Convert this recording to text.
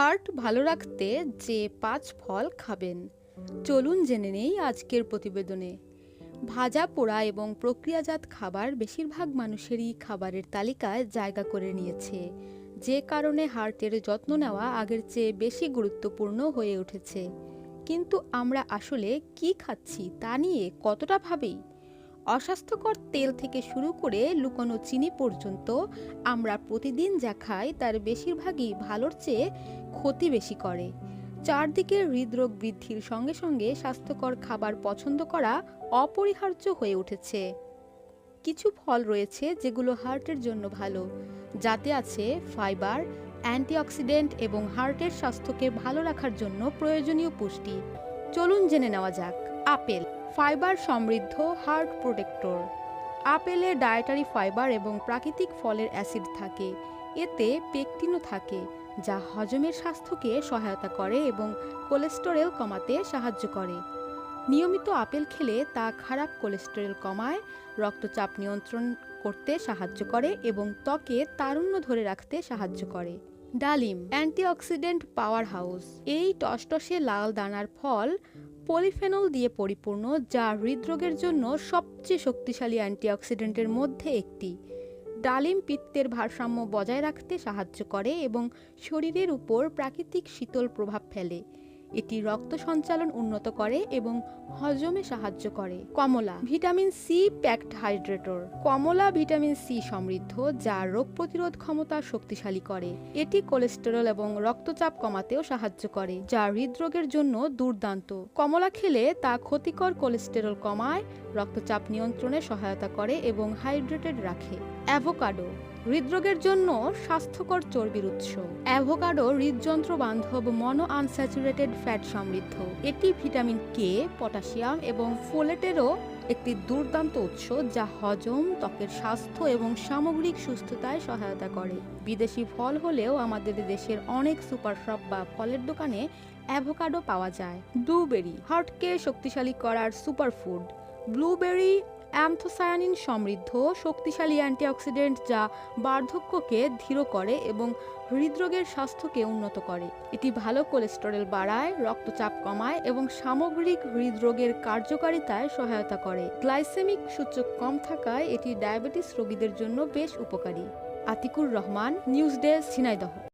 Heart ভালো রাখতে যে পাঁচ ফল খাবেন। চলুন জেনে নেই আজকের প্রতিবেদনে। ভাজা পোড়া এবং প্রক্রিয়াজাত খাবার বেশিরভাগ মানুষেরই খাবারের তালিকায় জায়গা করে নিয়েছে। যে কারণে হার্টের যত্ন নেওয়া আগের চেয়ে বেশি গুরুত্বপূর্ণ হয়ে উঠেছে। কিন্তু আমরা আসলে কি খাচ্ছি তা নিয়ে কতটা ভাবেই অস্বাস্থ্যকর তেল থেকে শুরু করে লুকানো চিনি পর্যন্ত আমরা প্রতিদিন যা খাই তার বেশিরভাগই ভালোর চেয়ে ক্ষতি বেশি করে। চারদিকে হৃদরোগ বৃদ্ধির সঙ্গে সঙ্গে স্বাস্থ্যকর খাবার পছন্দ করা অপরিহার্য হয়ে উঠেছে। কিছু ফল রয়েছে যেগুলো হার্টের জন্য ভালো, যাতে আছে ফাইবার, অ্যান্টিঅক্সিডেন্ট এবং হার্টের স্বাস্থ্যকে ভালো রাখার জন্য প্রয়োজনীয় পুষ্টি। চলুন জেনে নেওয়া যাক। আপেল, ফাইবার সমৃদ্ধ হার্ট প্রোটেক্টর। আপেলে ডায়েটারি ফাইবার এবং প্রাকৃতিক ফলের অ্যাসিড থাকে। এতে পেকটিনও থাকে, যা হজমের স্বাস্থ্যকে সহায়তা করে এবং কোলেস্টেরল কমাতে সাহায্য করে। নিয়মিত আপেল খেলে তা খারাপ কোলেস্টেরল কমায়, রক্তচাপ নিয়ন্ত্রণ করতে সাহায্য করে এবং ত্বকে তারুণ্য ধরে রাখতে সাহায্য করে। ডালিম, অ্যান্টিঅক্সিডেন্ট পাওয়ার হাউস এই টসটসে লাল দানার ফল পলিফেনল দিয়ে পরিপূর্ণ, যা হৃদরোগের জন্য সবচেয়ে শক্তিশালী অ্যান্টিঅক্সিডেন্টের মধ্যে একটি। ডালিম পিত্তের ভারসাম্য বজায় রাখতে সাহায্য করে এবং শরীরের উপর প্রাকৃতিক শীতল প্রভাব ফেলে। এটি রক্ত সঞ্চালন উন্নত করে এবং হজমে সাহায্য করে। কমলা, ভিটামিন সি প্যাকড হাইড্রেটর কমলা, ভিটামিন সি সমৃদ্ধ, যা রোগ প্রতিরোধ ক্ষমতা শক্তিশালী করে। এটি কোলেস্টেরল এবং রক্তচাপ কমাতেও সাহায্য করে, যা হৃদরোগের জন্য দুর্দান্ত। কমলা খেলে তা ক্ষতিকর কোলেস্টেরল কমায়, রক্তচাপ নিয়ন্ত্রণে সহায়তা করে এবং হাইড্রেটেড রাখে। অ্যাভোকাডো হৃদরোগের জন্য স্বাস্থ্যকর চর্বির উৎস। অ্যাভোকাডো হৃদযন্ত্র বান্ধব মনো আনস্যাচুরেটেড ফ্যাট সমৃদ্ধ। এটি ভিটামিন কে পটাশিয়াম এবং ফোলেটেরও একটি দুর্দান্ত উৎস যা হজম, ত্বকের স্বাস্থ্য এবং সামগ্রিক সুস্থতায় সহায়তা করে। বিদেশি ফল হলেও আমাদের দেশের অনেক সুপার শপ বা ফলের দোকানে অ্যাভোকাডো পাওয়া যায়। ব্লুবেরি হার্টকে শক্তিশালী করার সুপারফুড। ব্লুবেরি অ্যান্থোসায়ানিন সমৃদ্ধ, শক্তিশালী অ্যান্টিঅক্সিডেন্ট যা বার্ধক্যকে ধীর করে এবং হৃদরোগের স্বাস্থ্যকে উন্নত করে। এটি ভালো কোলেস্টেরল বাড়ায়, রক্তচাপ কমায় এবং সামগ্রিক হৃদরোগের কার্যকারিতায় সহায়তা করে। গ্লাইসেমিক সূচক কম থাকায় এটি ডায়াবেটিস রোগীদের জন্য বেশ উপকারী। Atiqur Rahman, news desk, Jhenaidah.